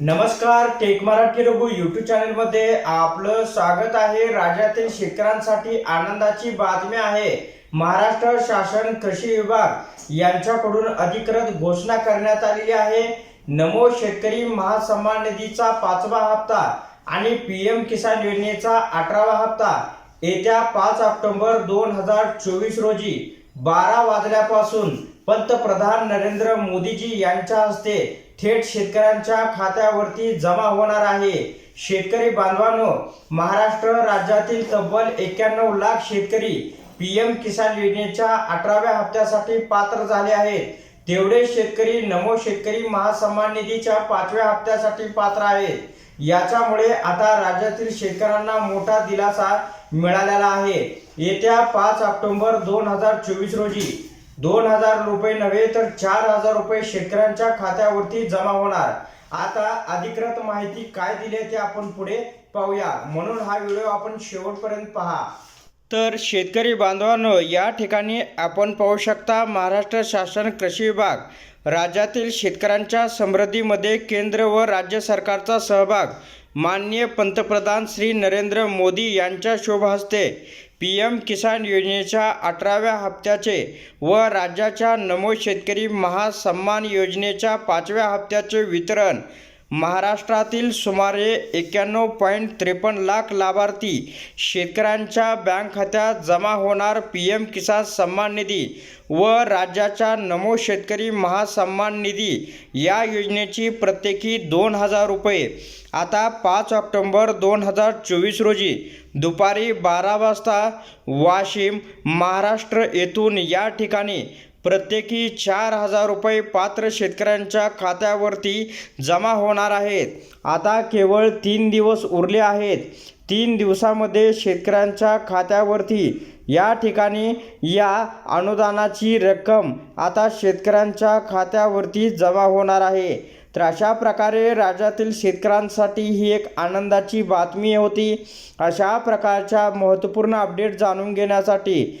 नमस्कार take Marathi Raghu YouTube चॅनलमध्ये आपलं स्वागत आहे. राज्यातील शेतकऱ्यांसाठी आनंदाची बातमी आहे. महाराष्ट्र शासन कृषी विभाग यांच्याकडून अधिकृत घोषणा करण्यात आलेली आहे. नमो शेतकरी महासन्मान निधीचा पाचवा हप्ता आणि पी एम किसान योजनेचा अठरावा हप्ता. येत्या पाच ऑक्टोबर दोन हजार चोवीस रोजी बारा वाजल्यापासून पंतप्रधान नरेंद्र मोदीजी यांच्या हस्ते थेट शेतकऱ्यांच्या खात्यावरती जमा होणार आहे. शेतकरी बांधवांनो महाराष्ट्र राज्यातील तब्बल एक्क्याण्णव लाख शेतकरी पी एम किसान योजनेच्या अठराव्या हप्त्यासाठी पात्र झाले आहेत. तेवढे शेतकरी नमो शेतकरी महासन्मान निधीच्या पाचव्या हप्त्यासाठी पात्र आहेत. याच्यामुळे आता राज्यातील शेतकऱ्यांना मोठा दिलासा मिळालेला आहे. येत्या पाच ऑक्टोबर दोन हजार चोवीस रोजी दोन हजार रुपये नव्हे तर चार हजार रुपये शेतकऱ्यांच्या खात्यावरती जमा होणार. आता अधिकृत माहिती काय दिली आहे ते आपण पुढे पाहूया. म्हणून हा व्हिडिओ आपण शेवटपर्यंत पहा. तर शेतकरी बांधवांनो या ठिकाणी आपण पाहू शकता महाराष्ट्र शासन कृषी विभाग राज्यातील शेतकऱ्यांच्या समृद्धीमध्ये केंद्र व राज्य सरकारचा सहभाग. माननीय पंतप्रधान श्री नरेंद्र मोदी यांच्या शुभहस्ते पी एम किसान योजनेच्या अठराव्या हप्त्याचे व राज्याच्या नमो शेतकरी महासन्मान योजनेच्या पाचव्या हप्त्याचे वितरण महाराष्ट्रातील सुमारे एक्क्याण्णव पॉईंट त्रेपन्न लाख लाभार्थी शेतकऱ्यांच्या बँक खात्यात जमा होणार पी एम किसान सन्मान निधी व राज्याच्या नमो शेतकरी महासन्मान निधी या योजनेची प्रत्येकी दोन हजार रुपये. आता पाच ऑक्टोंबर दोन हजार चोवीस रोजी दुपारी बारा वाजता वाशिम महाराष्ट्र येथून या ठिकाणी प्रत्येकी चार हजार रुपये पात्र शेतकऱ्यांच्या खात्यावरती जमा होणार आहेत. आता केवळ तीन दिवस उरले आहेत. तीन दिवसामध्ये शेतकऱ्यांच्या खात्यावरती या ठिकाणी या अनुदानाची रक्कम आता शेतकऱ्यांच्या खात्यावरती जमा होणार आहे. तर अशा प्रकारे राज्यातील शेतकऱ्यांसाठी ही एक आनंदाची बातमी होती. अशा प्रकारच्या महत्त्वपूर्ण अपडेट जाणून घेण्यासाठी